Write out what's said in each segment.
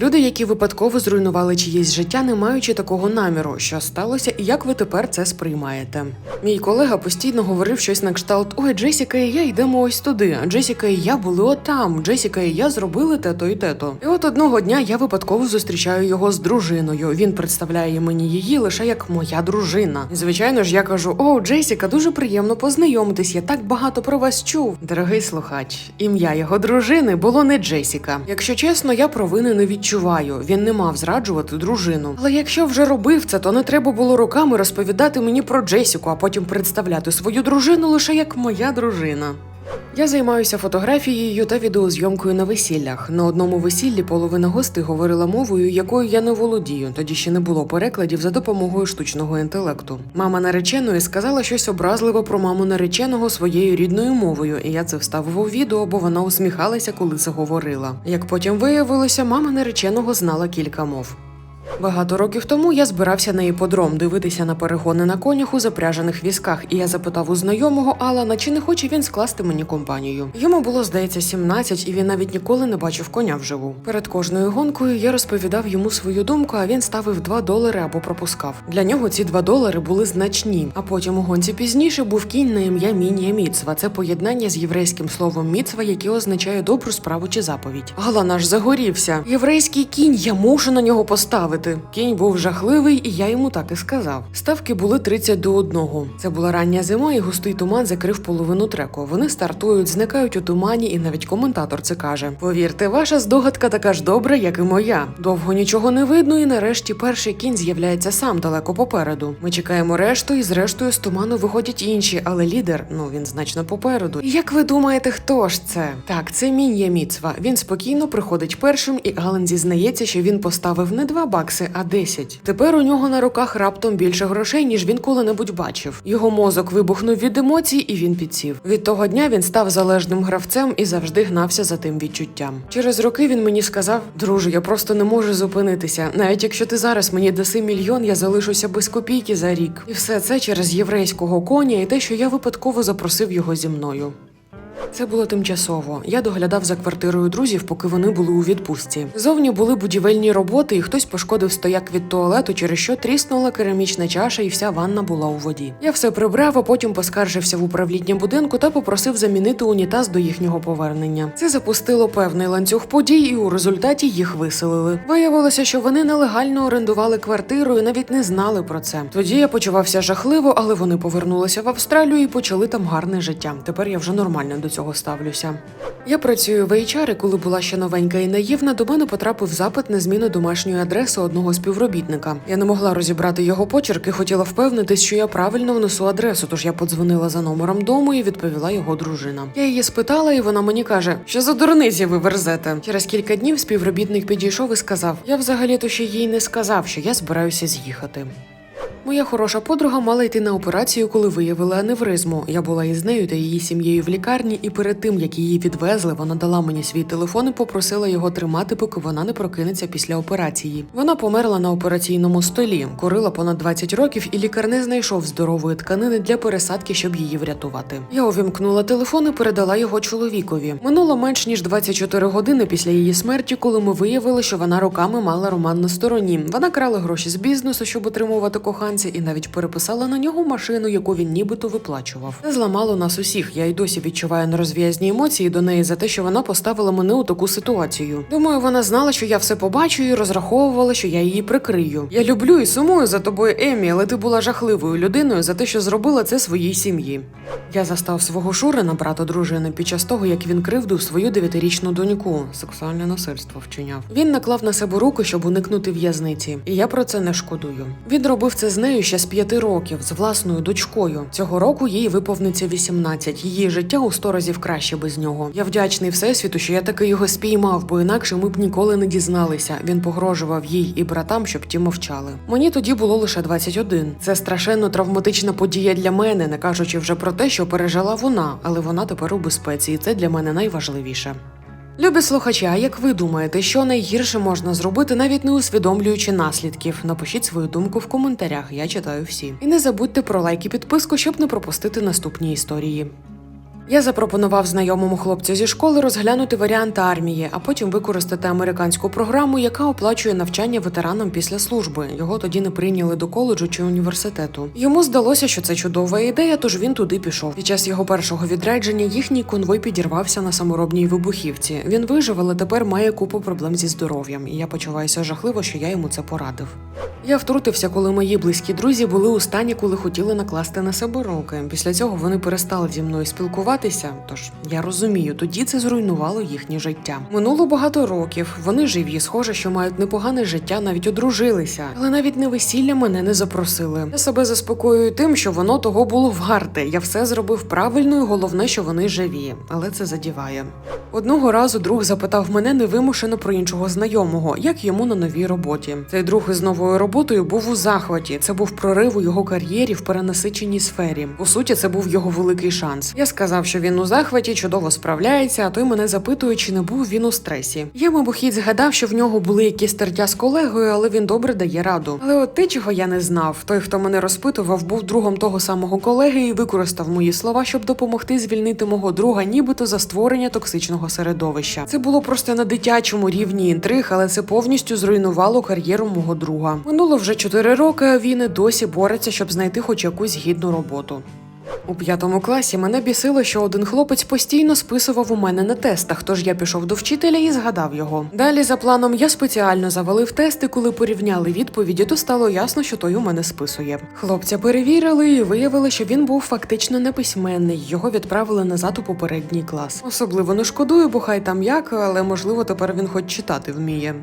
Люди, які випадково зруйнували чиєсь життя, не маючи такого наміру, що сталося, і як ви тепер це сприймаєте. Мій колега постійно говорив щось на кшталт: Ой, Джесіка і я йдемо ось туди. Джесіка і я були отам. Джесіка і я зробили те-то і те-то. І от одного дня я випадково зустрічаю його з дружиною. Він представляє мені її лише як моя дружина. І, звичайно ж, я кажу: О, Джесіка, дуже приємно познайомитись. Я так багато про вас чув. Дорогий слухач, ім'я його дружини було не Джесіка. Якщо чесно, я провини не відчуваю. Він не мав зраджувати дружину. Але якщо вже робив це, то не треба було руками розповідати мені про Джесіку, а потім представляти свою дружину лише як моя дружина. Я займаюся фотографією та відеозйомкою на весіллях. На одному весіллі половина гостей говорила мовою, якою я не володію. Тоді ще не було перекладів за допомогою штучного інтелекту. Мама нареченої сказала щось образливе про маму нареченого своєю рідною мовою, і я це вставив у відео, бо вона усміхалася, коли це говорила. Як потім виявилося, мама нареченого знала кілька мов. Багато років тому я збирався на іподром дивитися на перегони на конях у запряжених візках, і я запитав у знайомого Алана, чи не хоче він скласти мені компанію. Йому було здається 17, і він навіть ніколи не бачив коня вживу. Перед кожною гонкою я розповідав йому свою думку, а він ставив 2 долари або пропускав. Для нього ці 2 долари були значні. А потім у гонці пізніше був кінь на ім'я Мінія Міцва. Це поєднання з єврейським словом міцва, яке означає добру справу чи заповідь. Галан аж загорівся. Єврейський кінь, я мушу на нього поставити. Кінь був жахливий, і я йому так і сказав. Ставки були 30 до 1. Це була рання зима, і густий туман закрив половину треку. Вони стартують, зникають у тумані, і навіть коментатор це каже. Повірте, ваша здогадка така ж добра, як і моя. Довго нічого не видно, і нарешті перший кінь з'являється сам далеко попереду. Ми чекаємо решту, і зрештою з туману виходять інші, але лідер, ну він значно попереду. Як ви думаєте, хто ж це? Так, це Мін'я Міцва. Він спокійно приходить першим, і Ален зізнається, що він поставив не два бакси, а 10. Тепер у нього на руках раптом більше грошей, ніж він коли-небудь бачив. Його мозок вибухнув від емоцій, і він підсів. Від того дня він став залежним гравцем і завжди гнався за тим відчуттям. Через роки він мені сказав: друже, я просто не можу зупинитися. Навіть якщо ти зараз мені даси мільйон, я залишуся без копійки за рік. І все це через єврейського коня і те, що я випадково запросив його зі мною. Це було тимчасово. Я доглядав за квартирою друзів, поки вони були у відпустці. Зовні були будівельні роботи, і хтось пошкодив стояк від туалету, через що тріснула керамічна чаша, і вся ванна була у воді. Я все прибрав, а потім поскаржився в управління будинку та попросив замінити унітаз до їхнього повернення. Це запустило певний ланцюг подій, і у результаті їх виселили. Виявилося, що вони нелегально орендували квартиру і навіть не знали про це. Тоді я почувався жахливо, але вони повернулися в Австралію і почали там гарне життя. Тепер я вже нормально до цього ставлюся. Я працюю в HR, і коли була ще новенька і наївна, до мене потрапив запит на зміну домашньої адреси одного співробітника. Я не могла розібрати його почерк і хотіла впевнитись, що я правильно внесу адресу, тож я подзвонила за номером дому і відповіла його дружина. Я її спитала, і вона мені каже, що за дурниці ви верзете. Через кілька днів співробітник підійшов і сказав: Я взагалі-то ще їй не сказав, що я збираюся з'їхати. Моя хороша подруга мала йти на операцію, коли виявили аневризму. Я була із нею та її сім'єю в лікарні, і перед тим як її відвезли, вона дала мені свій телефон і попросила його тримати, поки вона не прокинеться після операції. Вона померла на операційному столі, курила понад 20 років, і лікар не знайшов здорової тканини для пересадки, щоб її врятувати. Я увімкнула телефон і передала його чоловікові. Минуло менш ніж 24 години після її смерті, коли ми виявили, що вона роками мала роман на стороні. Вона крала гроші з бізнесу, щоб отримувати коханця, і навіть переписала на нього машину, яку він нібито виплачував. Це зламало нас усіх. Я й досі відчуваю нерозв'язні емоції до неї за те, що вона поставила мене у таку ситуацію. Думаю, вона знала, що я все побачу, і розраховувала, що я її прикрию. Я люблю і сумую за тобою, Емі, але ти була жахливою людиною за те, що зробила це своїй сім'ї. Я застав свого Шурина, брата дружини, під час того, як він кривдив свою дев'ятирічну доньку. Сексуальне насильство вчиняв. Він наклав на себе руки, щоб уникнути в'язниці, і я про це не шкодую. Він робив це з нею ще з п'яти років, з власною дочкою. Цього року їй виповниться 18. Її життя у сто разів краще без нього. Я вдячний всесвіту, що я таки його спіймав, бо інакше ми б ніколи не дізналися. Він погрожував їй і братам, щоб ті мовчали. Мені тоді було лише 21. Це страшенно травматична подія для мене, не кажучи вже про те, що пережила вона, але вона тепер у безпеці, і це для мене найважливіше. Любі слухачі, а як ви думаєте, що найгірше можна зробити, навіть не усвідомлюючи наслідків? Напишіть свою думку в коментарях, я читаю всі. І не забудьте про лайк і підписку, щоб не пропустити наступні історії. Я запропонував знайомому хлопцю зі школи розглянути варіант армії, а потім використати американську програму, яка оплачує навчання ветеранам після служби. Його тоді не прийняли до коледжу чи університету. Йому здалося, що це чудова ідея, тож він туди пішов. Під час його першого відрядження їхній конвой підірвався на саморобній вибухівці. Він вижив, але тепер має купу проблем зі здоров'ям. І я почуваюся жахливо, що я йому це порадив. Я втрутився, коли мої близькі друзі були у стані, коли хотіли накласти на себе руки. Після цього вони перестали зі мною спілкуватися. Тож я розумію, тоді це зруйнувало їхнє життя. Минуло багато років. Вони живі, схоже, що мають непогане життя, навіть одружилися. Але навіть на весілля мене не запросили. Я себе заспокоюю тим, що воно того було варте. Я все зробив правильно, і головне, що вони живі. Але це задіває. Одного разу друг запитав мене невимушено про іншого знайомого, як йому на новій роботі. Цей друг із новою роботою був у захваті. Це був прорив у його кар'єрі в перенасиченій сфері. По суті, це був його великий шанс. Я сказав, що він у захваті чудово справляється, а той мене запитує, чи не був він у стресі. Я мимохідь згадав, що в нього були якісь тертя з колегою, але він добре дає раду. Але от те, чого я не знав, той, хто мене розпитував, був другом того самого колеги і використав мої слова, щоб допомогти звільнити мого друга, нібито за створення токсичного середовища. Це було просто на дитячому рівні інтриг, але це повністю зруйнувало кар'єру мого друга. Минуло вже 4 роки, а він і досі бореться, щоб знайти хоч якусь гідну роботу. У п'ятому класі мене бісило, що один хлопець постійно списував у мене на тестах, тож я пішов до вчителя і згадав його. Далі, за планом, я спеціально завалив тести, коли порівняли відповіді, то стало ясно, що той у мене списує. Хлопця перевірили і виявили, що він був фактично неписьменний. Його відправили назад у попередній клас. Особливо не шкодую, бо хай там як, але можливо тепер він хоч читати вміє.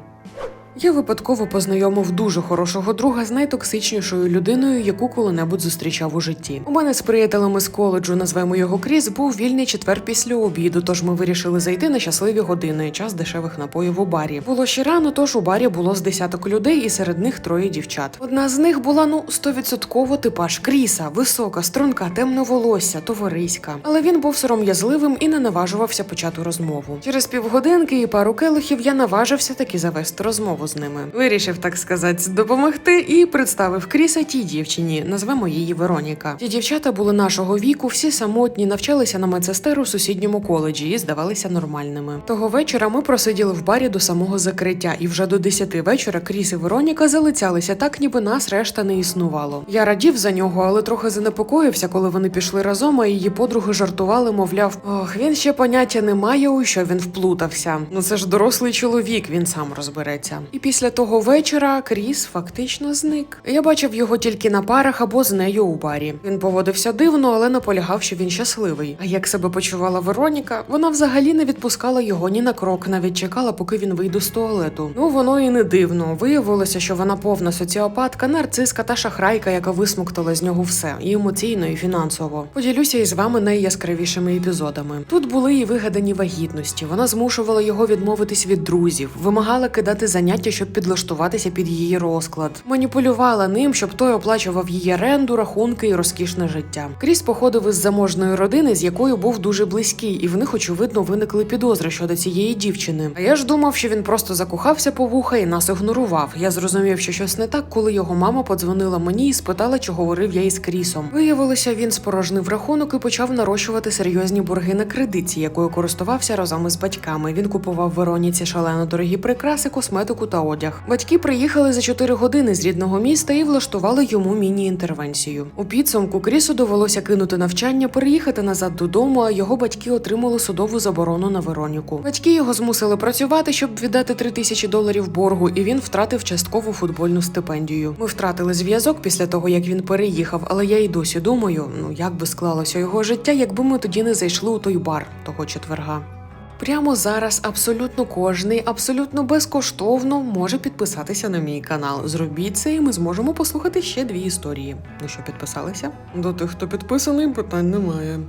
Я випадково познайомив дуже хорошого друга з найтоксичнішою людиною, яку коли-небудь зустрічав у житті. У мене з приятелями з коледжу, назвемо його Кріс, був вільний четвер після обіду, тож ми вирішили зайти на щасливі години, час дешевих напоїв у барі. Було ще рано, тож у барі було з десяток людей, і серед них троє дівчат. Одна з них була ну стовідсотково типаж Кріса, висока, струнка, темноволосся, товариська. Але він був сором'язливим і не наважувався почати розмову. Через півгодинки і пару келихів я наважився таки завести розмову з ними. Вирішив, так сказати, допомогти і представив Кріса тій дівчині, назвемо її Вероніка. Ті дівчата були нашого віку, всі самотні, навчалися на медсестер у сусідньому коледжі і здавалися нормальними. Того вечора ми просиділи в барі до самого закриття, і вже до 10 вечора Кріс і Вероніка залицялися так, ніби нас решта не існувало. Я радів за нього, але трохи занепокоївся, коли вони пішли разом, а її подруги жартували, мовляв, ох, він ще поняття не має, у що він вплутався. Ну це ж дорослий чоловік, він сам розбереться. І після того вечора Кріс фактично зник. Я бачив його тільки на парах або з нею у барі. Він поводився дивно, але наполягав, що він щасливий. А як себе почувала Вероніка, вона взагалі не відпускала його ні на крок, навіть чекала, поки він вийде з туалету. Ну воно і не дивно. Виявилося, що вона повна соціопатка, нарциска та шахрайка, яка висмоктала з нього все і емоційно, і фінансово. Поділюся із вами найяскравішими епізодами. Тут були і вигадані вагітності. Вона змушувала його відмовитись від друзів, вимагала кидати заняття, щоб підлаштуватися під її розклад. Маніпулювала ним, щоб той оплачував її оренду, рахунки і розкішне життя. Кріс походив із заможної родини, з якою був дуже близький, і в них очевидно виникли підозри щодо цієї дівчини. А я ж думав, що він просто закохався по вуха і нас ігнорував. Я зрозумів, що щось не так, коли його мама подзвонила мені і спитала, чи говорив я із Крісом. Виявилося, він спорожнив рахунок і почав нарощувати серйозні борги на кредитці, якою користувався разом із батьками. Він купував Вероніці шалено дорогі прикраси, косметику та одяг. Батьки приїхали за 4 години з рідного міста і влаштували йому міні-інтервенцію. У підсумку Крісу довелося кинути навчання, переїхати назад додому, а його батьки отримали судову заборону на Вероніку. Батьки його змусили працювати, щоб віддати 3 тисячі доларів боргу, і він втратив часткову футбольну стипендію. Ми втратили зв'язок після того, як він переїхав, але я й досі думаю, ну як би склалося його життя, якби ми тоді не зайшли у той бар того четверга. Прямо зараз абсолютно кожний, абсолютно безкоштовно може підписатися на мій канал. Зробіть це, і ми зможемо послухати ще дві історії. Ну що, підписалися? До тих, хто підписаний, питань немає.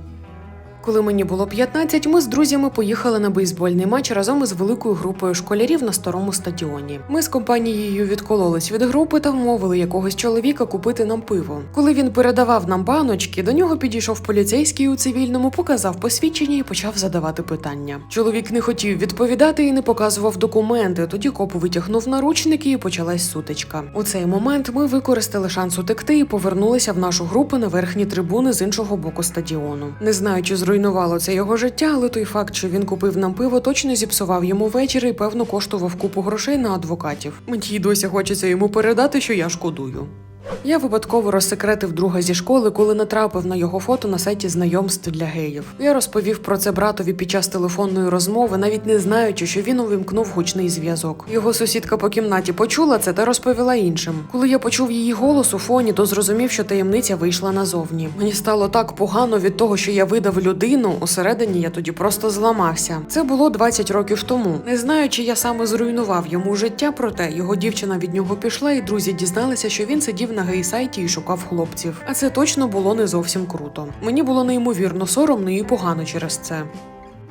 Коли мені було 15, ми з друзями поїхали на бейсбольний матч разом із великою групою школярів на старому стадіоні. Ми з компанією відкололись від групи та вмовили якогось чоловіка купити нам пиво. Коли він передавав нам баночки, до нього підійшов поліцейський у цивільному, показав посвідчення і почав задавати питання. Чоловік не хотів відповідати і не показував документи. Тоді коп витягнув наручники і почалась сутичка. У цей момент ми використали шанс утекти і повернулися в нашу групу на верхні трибуни з іншого боку стадіону. Не знаю, чи зрозуміли зруйнувало це його життя, але той факт, що він купив нам пиво, точно зіпсував йому вечір і певно коштував купу грошей на адвокатів. Мені досі хочеться йому передати, що я шкодую. Я випадково розсекретив друга зі школи, коли натрапив на його фото на сайті знайомств для геїв. Я розповів про це братові під час телефонної розмови, навіть не знаючи, що він увімкнув гучний зв'язок. Його сусідка по кімнаті почула це та розповіла іншим. Коли я почув її голос у фоні, то зрозумів, що таємниця вийшла назовні. Мені стало так погано від того, що я видав людину. Усередині я тоді просто зламався. Це було 20 років тому. Не знаю, чи я саме зруйнував йому життя, проте його дівчина від нього пішла, і друзі дізналися, що він сидів на гей-сайті і шукав хлопців. А це точно було не зовсім круто. Мені було неймовірно соромно і погано через це.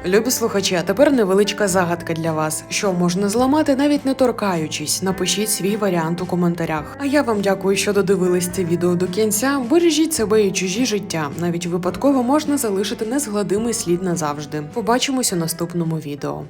Любі слухачі, а тепер невеличка загадка для вас, що можна зламати, навіть не торкаючись. Напишіть свій варіант у коментарях. А я вам дякую, що додивились це відео до кінця. Бережіть себе і чужі життя. Навіть випадково можна залишити незгладимий слід назавжди. Побачимось у наступному відео.